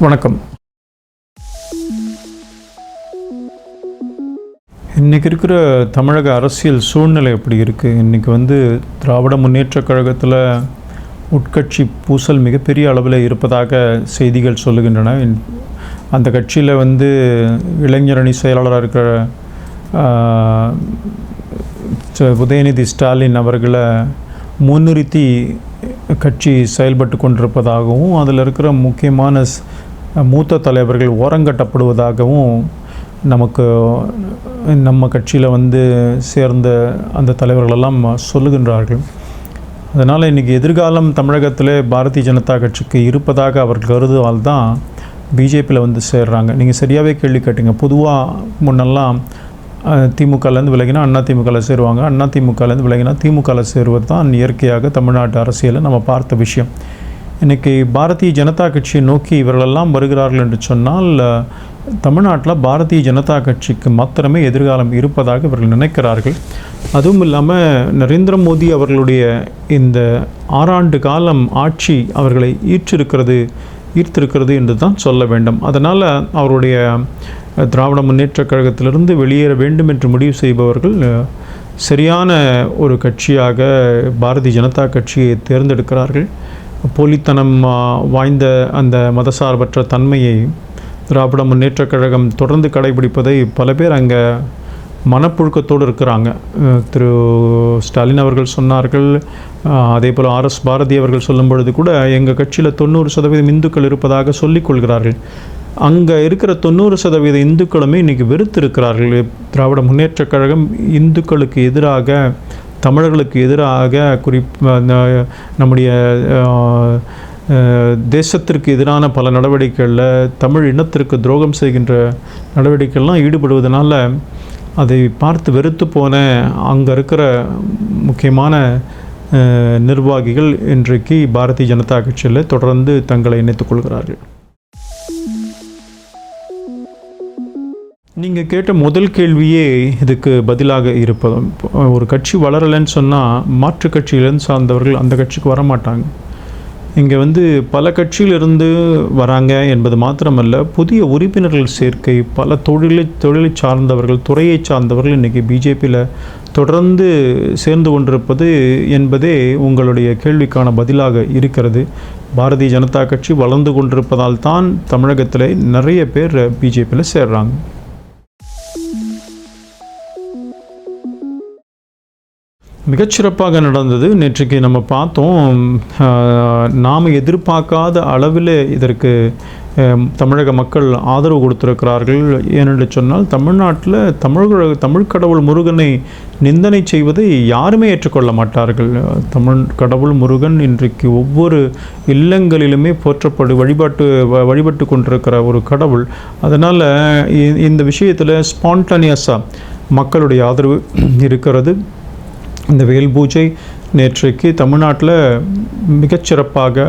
வணக்கம். இன்றைக்கி இருக்கிற தமிழக அரசியல் சூழ்நிலை எப்படி இருக்குது இன்றைக்கி வந்து திராவிட முன்னேற்றக் கழகத்தில் உட்கட்சி பூசல் மிகப்பெரிய அளவில் இருப்பதாக செய்திகள் சொல்லுகின்றன. அந்த கட்சியில் வந்து இளைஞரணி செயலாளராக இருக்கிற ச- உதயநிதி ஸ்டாலின் அவர்களை முன்னிறுத்தி கட்சி செயல்பட்டு கொண்டிருப்பதாகவும் அதில் இருக்கிற முக்கியமான மூத்த தலைவர்கள் ஓரங்கட்டப்படுவதாகவும் நமக்கு நம்ம கட்சியில் வந்து சேர்ந்த அந்த தலைவர்களெல்லாம் சொல்லுகின்றார்கள். அதனால் இன்றைக்கி எதிர்காலம் தமிழகத்தில் பாரதிய ஜனதா கட்சிக்கு இருப்பதாக அவர் கருதுவால் தான் பிஜேபியில் வந்து சேர்றாங்க. நீங்கள் சரியாகவே கேள்வி கேட்டீங்க. பொதுவாக முன்னெல்லாம் திமுகலேருந்து விலகினா அண்ணா திமுகவில் சேருவாங்க. அண்ணா திமுகலேருந்து விலகினா திமுகவில் சேருவது தான் இயற்கையாக தமிழ்நாட்டு அரசியலில் நம்ம பார்த்த விஷயம். இன்றைக்கி பாரதிய ஜனதா கட்சியை நோக்கி இவர்களெல்லாம் வருகிறார்கள் என்று சொன்னால் தமிழ்நாட்டில் பாரதிய ஜனதா கட்சிக்கு மாத்திரமே எதிர்காலம் இருப்பதாக இவர்கள் நினைக்கிறார்கள். அதுவும் இல்லாமல் நரேந்திர மோடி அவர்களுடைய இந்த ஆறாண்டு காலம் ஆட்சி அவர்களை ஈற்றிருக்கிறது ஈர்த்திருக்கிறது என்று தான் சொல்ல வேண்டும். அதனால் அவருடைய திராவிட முன்னேற்றக் கழகத்திலிருந்து வெளியேற வேண்டும் என்று முடிவு செய்பவர்கள் சரியான ஒரு கட்சியாக பாரதிய ஜனதா கட்சியை தேர்ந்தெடுக்கிறார்கள். போலித்தனம் வாய்ந்த அந்த மதசார்பற்ற தன்மையை திராவிட முன்னேற்றக் கழகம் தொடர்ந்து கடைபிடிப்பதை பல பேர் அங்கே மனப்புழுக்கத்தோடு இருக்கிறாங்க. திரு ஸ்டாலின் அவர்கள் சொன்னார்கள் அதே போல் ஆர்எஸ் பாரதி அவர்கள் சொல்லும் பொழுது கூட எங்கள் கட்சியில் தொண்ணூறு சதவீதம் இந்துக்கள் இருப்பதாக சொல்லிக் கொள்கிறார்கள். அங்கே இருக்கிற தொண்ணூறு சதவீத இந்துக்களுமே இன்றைக்கி வெறுத்து இருக்கிறார்கள் திராவிட முன்னேற்றக் கழகம் இந்துக்களுக்கு எதிராக தமிழர்களுக்கு எதிராக குறிப் நம்முடைய தேசத்திற்கு எதிரான பல நடவடிக்கைகளில் தமிழ் இனத்திற்கு துரோகம் செய்கின்ற நடவடிக்கைகள்லாம் ஈடுபடுவதனால அதை பார்த்து வெறுத்து போன அங்கே இருக்கிற முக்கியமான நிர்வாகிகள் இன்றைக்கு பாரதிய ஜனதா கட்சியில் தொடர்ந்து தங்களை இணைத்துக் கொள்கிறார்கள். நீங்கள் கேட்ட முதல் கேள்வியே இதுக்கு பதிலாக இருப்பது. ஒரு கட்சி வளரலைன்னு சொன்னால் மாற்று கட்சியிலேருந்து சார்ந்தவர்கள் அந்த கட்சிக்கு வர மாட்டாங்க இங்கே வந்து பல கட்சியிலிருந்து வராங்க என்பது மாத்திரமல்ல புதிய உறுப்பினர்கள் சேர்க்கை பல தொழிலை தொழிலை சார்ந்தவர்கள் துறையை சார்ந்தவர்கள் இன்றைக்கி பிஜேபியில் தொடர்ந்து சேர்ந்து கொண்டிருப்பது என்பதே உங்களுடைய கேள்விக்கான பதிலாக இருக்கிறது. பாரதிய ஜனதா கட்சி வளர்ந்து கொண்டிருப்பதால் தான் தமிழகத்தில் நிறைய பேர் பிஜேபியில் சேர்றாங்க. மிகச்சிறப்பாக நடந்தது. நேற்றைக்கு நம்ம பார்த்தோம் நாம் எதிர்பார்க்காத அளவில் இதற்கு தமிழக மக்கள் ஆதரவு கொடுத்திருக்கிறார்கள். ஏனென்று சொன்னால் தமிழ்நாட்டில் தமிழ் தமிழ் கடவுள் முருகனை நிந்தனை செய்வதை யாருமே ஏற்றுக்கொள்ள மாட்டார்கள். தமிழ் கடவுள் முருகன் இன்றைக்கு ஒவ்வொரு இல்லங்களிலுமே போற்றப்படு வழிபாட்டு வ- வழிபட்டு கொண்டிருக்கிற ஒரு கடவுள். அதனால் இந்த விஷயத்தில் ஸ்பான்டானியஸாக மக்களுடைய ஆதரவு இருக்கிறது. இந்த வேல் பூஜை நேற்றைக்கு தமிழ்நாட்டில் மிகச்சிறப்பாக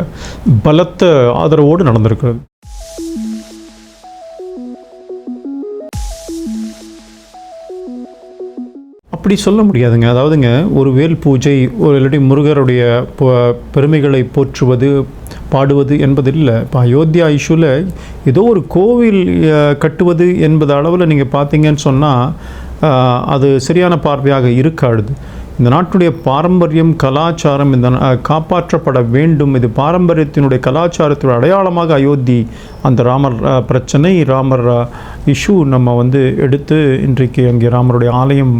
பலத்த ஆதரவோடு நடந்திருக்கிறது. அப்படி சொல்ல முடியாதுங்க. அதாவதுங்க ஒரு வேல் பூஜை ஒரு இல்லாட்டி முருகருடைய பெருமைகளை போற்றுவது பாடுவது என்பது இல்லை இப்போ அயோத்தியா இஷ்யூவில் ஏதோ ஒரு கோவில் கட்டுவது என்பது அளவில் நீங்கள் பார்த்தீங்கன்னு சொன்னால் அது சரியான பார்வையாக இருக்காது. இந்த நாட்டுடைய பாரம்பரியம் கலாச்சாரம் இந்த காப்பாற்றப்பட வேண்டும். இது பாரம்பரியத்தினுடைய கலாச்சாரத்தினுடைய அடையாளமாக அயோத்தி அந்த ராமர் பிரச்சனை ராமர் இஷ்யூ நம்ம வந்து எடுத்து இன்றைக்கு அங்கே ராமருடைய ஆலயம்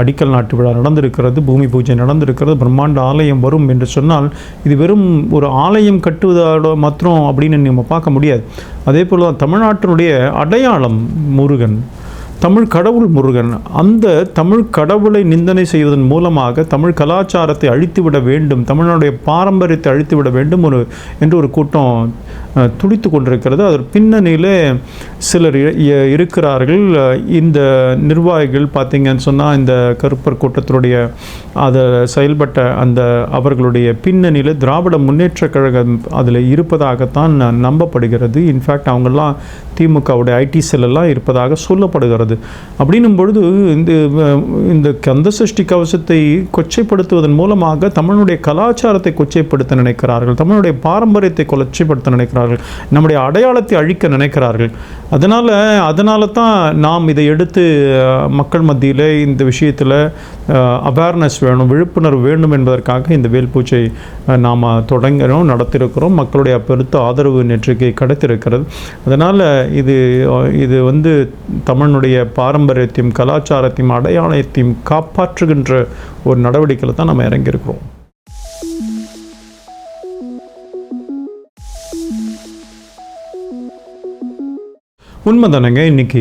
அடிக்கல் நாட்டு விழா நடந்திருக்கிறது பூமி பூஜை நடந்திருக்கிறது பிரம்மாண்ட ஆலயம் வரும் என்று சொன்னால் இது வெறும் ஒரு ஆலயம் கட்டுவதோட மாத்திரம் அப்படின்னு நம்ம பார்க்க முடியாது. அதே போல் தான் தமிழ்நாட்டினுடைய அடையாளம் முருகன். தமிழ் கடவுள் முருகன் அந்த தமிழ் கடவுளை நிந்தனை செய்வதன் மூலமாக தமிழ் கலாச்சாரத்தை அழித்துவிட வேண்டும் தமிழனுடைய பாரம்பரியத்தை அழித்துவிட வேண்டும் ஒரு என்று ஒரு கூட்டம் துடித்து கொண்டிருக்கிறது. அதன் பின்னணியில் சிலர் இருக்கிறார்கள். இந்த நிர்வாகிகள் பார்த்தீங்கன்னு சொன்னால் இந்த கருப்பர் கூட்டத்தினுடைய அதை செயல்பட்ட அந்த அவர்களுடைய பின்னணியில் திராவிட முன்னேற்றக் கழகம் அதில் இருப்பதாகத்தான் நம்பப்படுகிறது. இன்ஃபேக்ட் அவங்கெல்லாம் திமுகவுடைய ஐடி செல்லெல்லாம் இருப்பதாக சொல்லப்படுகிறது. அப்படின்னும் பொழுது இந்த இந்த கந்த சஷ்டி கவசத்தை கொச்சைப்படுத்துவதன் மூலமாக தமிழனுடைய கலாச்சாரத்தை கொச்சைப்படுத்த நினைக்கிறார்கள். தமிழனுடைய பாரம்பரியத்தை கொச்சைப்படுத்த நினைக்கிறார்கள். நினைக்கிறார்கள். நம்முடைய அடையாளத்தை அழிக்க நினைக்கிறார்கள். அதனால் அதனால தான் நாம் இதை எடுத்து மக்கள் மத்தியில் இந்த விஷயத்தில் அவேர்னஸ் வேணும் விழிப்புணர்வு வேண்டும் என்பதற்காக இந்த வேல்பூச்சை நாம் தொடங்கிறோம் நடத்திருக்கிறோம். மக்களுடைய பெருத்த ஆதரவு நேற்றுக்கு கிடைத்திருக்கிறது. அதனால் இது இது வந்து தமிழனுடைய பாரம்பரியத்தையும் கலாச்சாரத்தையும் அடையாளத்தையும் காப்பாற்றுகின்ற ஒரு நடவடிக்கையில் தான் நம்ம இறங்கியிருக்கிறோம். உண்மைதானங்க? இன்னைக்கு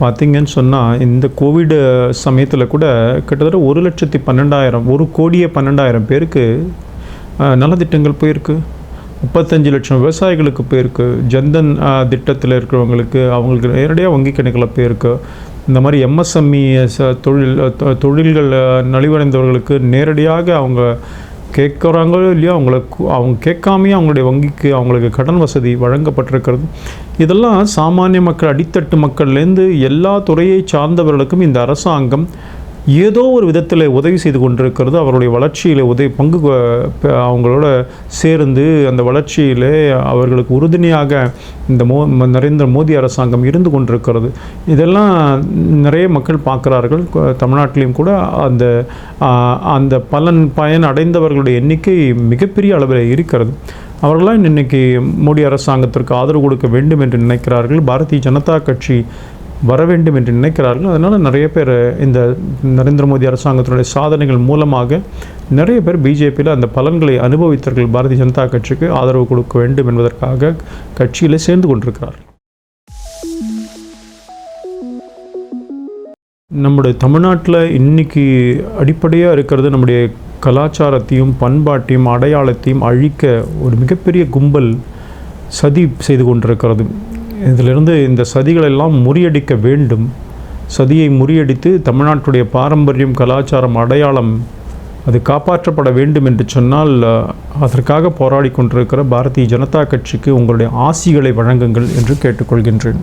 பார்த்தீங்கன்னு சொன்னால் இந்த கோவிட் சமயத்தில் கூட கிட்டத்தட்ட ஒரு லட்சத்தி பன்னெண்டாயிரம் ஒரு கோடியே பன்னெண்டாயிரம் பேருக்கு நலத்திட்டங்கள் போயிருக்கு. முப்பத்தஞ்சு லட்சம் விவசாயிகளுக்கு போயிருக்கு. ஜன்தன் திட்டத்தில் இருக்கிறவங்களுக்கு அவங்களுக்கு நேரடியாக வங்கி கணக்கில் போயிருக்கு. இந்த மாதிரி எம்எஸ்எம்இ தொழில் தொழில்கள் நலிவடைந்தவர்களுக்கு நேரடியாக அவங்க கேட்குறாங்களோ இல்லையோ அவங்களுக்கு அவங்க கேட்காமையே அவங்களுடைய வங்கிக்கு அவங்களுக்கு கடன் வசதி வழங்கப்பட்டிருக்கிறது. இதெல்லாம் சாமானிய மக்கள் அடித்தட்டு மக்கள்லேருந்து எல்லா துறையை சார்ந்தவர்களுக்கும் இந்த அரசாங்கம் ஏதோ ஒரு விதத்தில் உதவி செய்து கொண்டிருக்கிறது. அவருடைய வளர்ச்சியில் உதவி பங்கு அவங்களோட சேர்ந்து அந்த வளர்ச்சியில் அவர்களுக்கு உறுதுணையாக இந்த மோ நரேந்திர மோடி அரசாங்கம் இருந்து கொண்டிருக்கிறது. இதெல்லாம் நிறைய மக்கள் பார்க்குறார்கள். தமிழ்நாட்டிலையும் கூட அந்த அந்த பலன் பயன் அடைந்தவர்களுடைய எண்ணிக்கை மிகப்பெரிய அளவில் இருக்கிறது. அவர்களாம் இன்னைக்கு மோடி அரசாங்கத்திற்கு ஆதரவு கொடுக்க வேண்டும் என்று நினைக்கிறார்கள். பாரதிய ஜனதா கட்சி வர வேண்டும் என்று நினைக்கிறார்கள். அதனால் நிறைய பேர் இந்த நரேந்திர மோடி அரசாங்கத்தினுடைய சாதனைகள் மூலமாக நிறைய பேர் பிஜேபியில் அந்த பலன்களை அனுபவித்தவர்கள் பாரதிய ஜனதா கட்சிக்கு ஆதரவு கொடுக்க வேண்டும் என்பதற்காக கட்சியில் சேர்ந்து கொண்டிருக்கிறார்கள். நம்முடைய தமிழ்நாட்டில் இன்னைக்கு அடிப்படையாக இருக்கிறது நம்முடைய கலாச்சாரத்தையும் பண்பாட்டையும் அடையாளத்தையும் அழிக்க ஒரு மிகப்பெரிய கும்பல் சதி செய்து கொண்டிருக்கிறது. இதிலிருந்து இந்த சதிகளெல்லாம் முறியடிக்க வேண்டும். சதியை முறியடித்து தமிழ்நாட்டுடைய பாரம்பரியம் கலாச்சாரம் அடையாளம் அது காப்பாற்றப்பட வேண்டும் என்று சொன்னால் அதற்காக போராடி கொண்டிருக்கிற பாரதிய ஜனதா கட்சிக்கு உங்களுடைய ஆசிகளை வழங்குங்கள் என்று கேட்டுக்கொள்கின்றேன்.